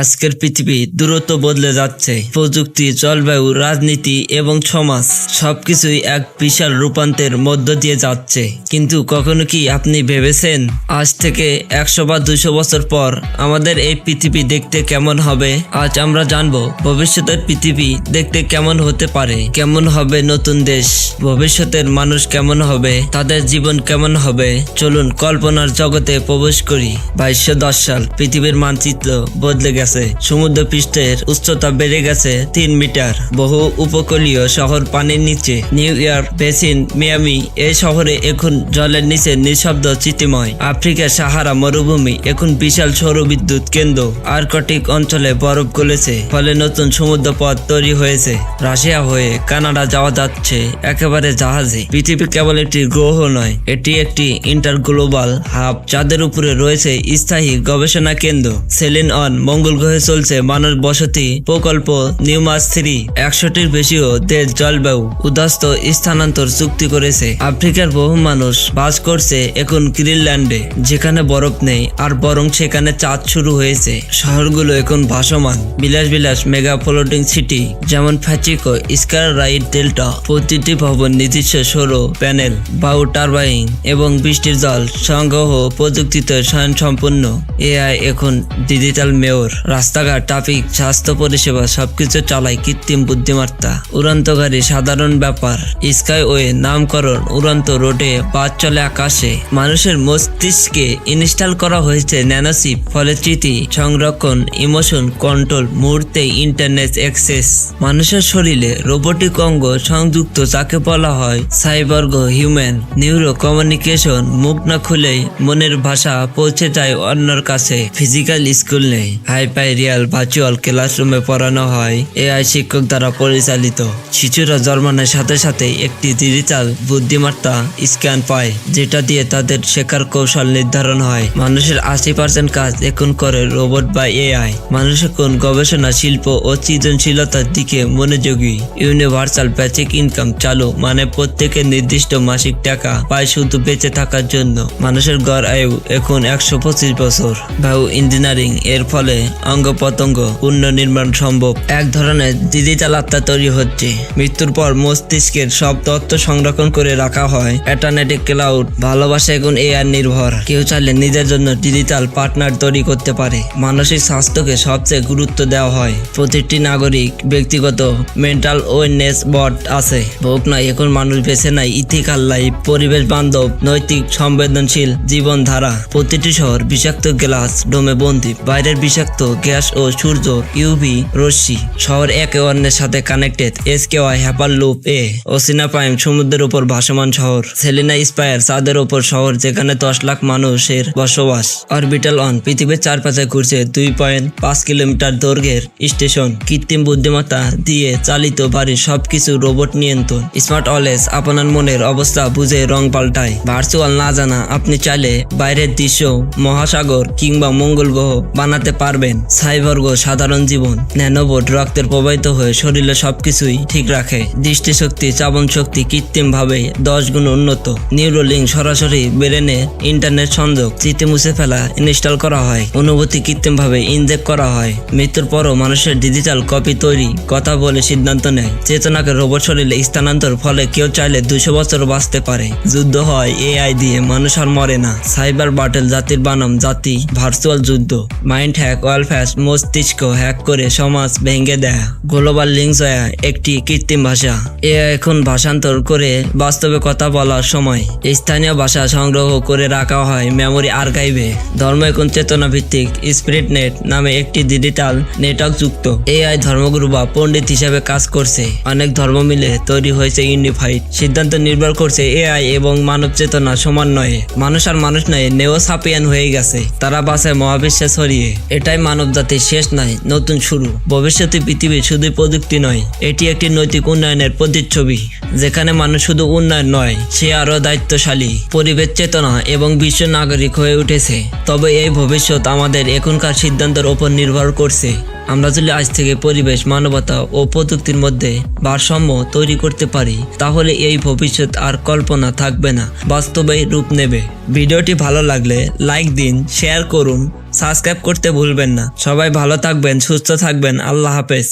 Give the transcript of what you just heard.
আজকের পৃথিবী দ্রুত বদলে যাচ্ছে। প্রযুক্তি, জলবায়ু, রাজনীতি এবং সমাজ সবকিছুই এক বিশাল রূপান্তের মধ্য দিয়ে যাচ্ছে। কিন্তু কখনো কি আপনি ভেবেছেন আজ থেকে একশো বা দুশো বছর পর আমাদের এই পৃথিবী দেখতে কেমন হবে? আজ আমরা জানব ভবিষ্যতের পৃথিবী দেখতে কেমন হতে পারে, কেমন হবে নতুন দেশ, ভবিষ্যতের মানুষ কেমন হবে, তাদের জীবন কেমন হবে? চলুন কল্পনার জগতে প্রবেশ করি। বাইশশো দশ সাল, পৃথিবীর মানচিত্র বদলে গেছে। সমুদ্র পৃষ্ঠের উচ্চতা বেড়ে গেছে তিন মিটার। বহু উপকূলীয় শহর পানির নিচে। নিউ ইয়র্ক বেসিন মিয়ামি এই শহরে এখন জলের নিচে নিঃশব্দ চিতিময় আফ্রিকার সাহারা মরুভূমি এখন বিশাল সৌর বিদ্যুৎ কেন্দ্র। আর্কটিক অঞ্চলে বরফ গলেছে, ফলে নতুন সমুদ্র পথ তৈরি হয়েছে। রাশিয়া হয়ে কানাডা যাওয়া যাচ্ছে একেবারে জাহাজে। পৃথিবী কেবল একটি গ্রহ নয়, এটি একটি ইন্টার গ্লোবাল হাব, যাদের উপরে রয়েছে স্থায়ী গবেষণা কেন্দ্র। সেলিন অন মঙ্গল গ্রহে চলছে মানব বসতি প্রকল্প নিউমাস থ্রি। একশোটির বেশিও দেশ জলবায়ু উদাস্ত স্থানান্তর চুক্তি করেছে। আফ্রিকার বহু মানুষ বাস করছে এখন গ্রিনল্যান্ডে। যেখানে বরফ নেই আর বরং সেখানে চাঁদ শুরু হয়েছে। শহরগুলো এখন ভাসমান। বিলাস বিলাস মেগা ফ্লোটিং সিটি যেমন ফ্যাচিকো স্কার রাইড ডেল্টা প্রতিটি ভবন নিজস্ব সৌর প্যানেল, বায়ু টারবাইন এবং বৃষ্টির জল সংগ্রহ প্রযুক্তিতে স্বয়ং সম্পূর্ণ এআই এখন ডিজিটাল মেয়র। রাস্তাঘাট, ট্রাফিক, স্বাস্থ্য পরিষেবা, সবকিছু চালায় কৃত্রিম বুদ্ধিমত্তা। উড়ন্ত গাড়ি সাধারণ ব্যাপার। স্কাইওয়ে, নামকরণ, উড়ন্ত রোডে বাস চলে আকাশে। মানুষের মস্তিষ্কে ইনস্টল করা হয়েছে ন্যানোসিপ ফলে স্মৃতি, সংরক্ষণ, ইমোশন কন্ট্রোল, মুহূর্তে ইন্টারনেট অ্যাক্সেস। মানুষের শরীরে রোবটিক অঙ্গ সংযুক্ত যাকে বলা হয় সাইবর্গ, হিউম্যান। নিউরো কমিউনিকেশন মুখ না খুলেই মনের ভাষা পৌঁছে যায় অন্যর কাছে। ফিজিক্যাল স্কুল নেই। হাইপাই রিয়াল ভার্চুয়াল ক্লাসরুমে পড়ানো হয়। এআই শিক্ষক দ্বারা পরিচালিত। শিশুরা জন্মানোর সাথে সাথে একটি ডিজিটাল বুদ্ধিমত্তা স্ক্যান পায়, যেটা দিয়ে তাদের শেখার কৌশল নির্ধারণ হয়। মানুষের আশি পার্সেন্ট কাজ এখন করে রোবট বা এআই। মানুষ এখন গবেষণা, শিল্প ও সৃজনশীলতার দিকে মনোযোগী। ইউনিভার্সাল বেসিক ইনকাম চালু মানে প্রত্যেকের নির্দিষ্ট মাসিক টাকা পায় শুধু বেঁচে থাকার জন্য। মানুষের গড় আয়ু এখন একশো পঁচিশ বছর। বায়ু ইঞ্জিনিয়ারিং এর ফলে অঙ্গ প্রত্যঙ্গ পুনর্নির্মাণ সম্ভব। এক ধরনের ডিজিটাল আত্মা তৈরি হচ্ছে। মৃত্যুর পর মস্তিষ্কের সব তথ্য সংরক্ষণ করে রাখা হয়। অ্যাটানেটিক ক্লাউড, ভালোবাসা এখন এআর নির্ভর। কেউ চাইলে নিজের জন্য ডিজিটাল পার্টনার তৈরি করতে পারে। মানসিক স্বাস্থ্যকে সবচেয়ে গুরুত্ব দেওয়া হয়। প্রতিটি নাগরিক ব্যক্তিগত মেন্টাল ওয়েলনেস বোর্ড আছে। হোক না এখন মানুষ বেছে নেয় ইথিক্যাল লাইফ পরিবেশ বান্ধব, নৈতিক সংবেদনশীল জীবনধারা। প্রতিটি শহর বিষাক্ত গ্লাস, ডোমে বন্দি। বাইরের বিষাক্ত গ্যাস ও সূর্য ইউভি রশ্মি শহর একে অন্যের সাথে connected S K Y hyper loop এ ওসিনা প্রাইম সমুদ্রের উপর ভাসমান শহর সেলিনা স্পায়ার চাঁদের উপর শহর, যেখানে দশ লাখ মানুষের বসবাস অরবিটাল অন পৃথিবীর চারপাশে ঘুরছে দুই পয়েন্ট পাঁচ কিলোমিটার দৈর্ঘ্যের স্টেশন কৃত্রিম বুদ্ধিমত্তা দিয়ে চালিত বাড়ির সবকিছু রোবট নিয়ন্ত্রণ স্মার্ট অলেস আপনার মনের অবস্থা বুঝে রং পাল্টায় ভার্চুয়াল না জানা, আপনি চাইলে বাইরের দৃশ্য, মহাসাগর কিংবা মঙ্গল গ্রহ বানাতে পারবেন। সাইবর্গ সাধারণ জীবন, ন্যানোবোট রক্তের প্রবাহিত হয়ে শরীরে সবকিছুই ঠিক রাখে। দৃষ্টিশক্তি চাবন শক্তি কৃত্রিম ভাবে দশ গুণ উন্নত। নিউরোলিং সরাসরি ব্রেনে ইন্টারনেট সংযোগ চিতে মুছে ফেলা, ইনস্টল করা হয়। অনুভূতি কৃত্রিম ভাবে ইনজেক্ট করা হয়। মৃত্যুর পরও মানুষের ডিজিটাল কপি তৈরি, কথা বলে সিদ্ধান্ত নেয়। চেতনাকে রোবট শরীরে স্থানান্তর ফলে কেউ চাইলে দুশো বছর বাঁচতে পারে। যুদ্ধ হয় এআই দিয়ে, মানুষ আর মরে না। সাইবার বাটেল জাতির বানাম জাতি, ভার্চুয়াল যুদ্ধ। মাইন্ড হ্যাক ওয়াল ফ্যাস মস্তিষ্ক হ্যাক করে সমাজ ভেঙে দেয়। গ্লোবাল লিঙ্কস একটি কৃত্রিম ভাষা। এ এখন ভাষান্তর করে বাস্তবে কথা বলার সময়। স্থানীয় ভাষা সংগ্রহ করে রাখা হয় মেমোরি আর্কাইভে ধর্ম এখন চেতনা ভিত্তিক স্পিরিট নেট নামে একটি ডিজিটাল নেটওয়ার্ক যুক্ত। এআই ধর্মগুরু বা পণ্ডিত হিসেবে কাজ করছে। অনেক ধর্ম মিলে তৈরি হয়েছে ইউনিফাইড সিদ্ধান্ত নির্ভর করছে এআই এবং মানব চেতনা সমন্বয়ে। মানুষ আর মানুষ নয় নেও সাপিয়ান হয়ে গেছে। তারা বাসায় মহাবিশ্বে ছড়িয়ে। এটাই মানব জাতির শেষ নাই নতুন শুরু। ভবিষ্যতে পৃথিবী শুধু প্রযুক্তি নয়, এটি একটি নৈতিক উন্নয়নের প্রতিচ্ছবি, যেখানে মানুষ শুধু উন্নয়ন নয়, সে আরও দায়িত্বশালী, পরিবেশ চেতনা এবং বিশ্ব নাগরিক হয়ে উঠেছে। তবে এই ভবিষ্যৎ আমাদের এখনকার সিদ্ধান্তের ওপর নির্ভর করছে। আমরা যদি আজ থেকে পরিবেশ, মানবতা ও প্রযুক্তির মধ্যে ভারসাম্য তৈরি করতে পারি, তাহলে এই ভবিষ্যৎ আর কল্পনা থাকবে না, বাস্তবে রূপ নেবে। ভিডিওটি ভালো লাগলে লাইক দিন, শেয়ার করুন, সাবস্ক্রাইব করতে ভুলবেন না। সবাই ভালো থাকবেন, সুস্থ থাকবেন, আল্লাহ হাফেজ।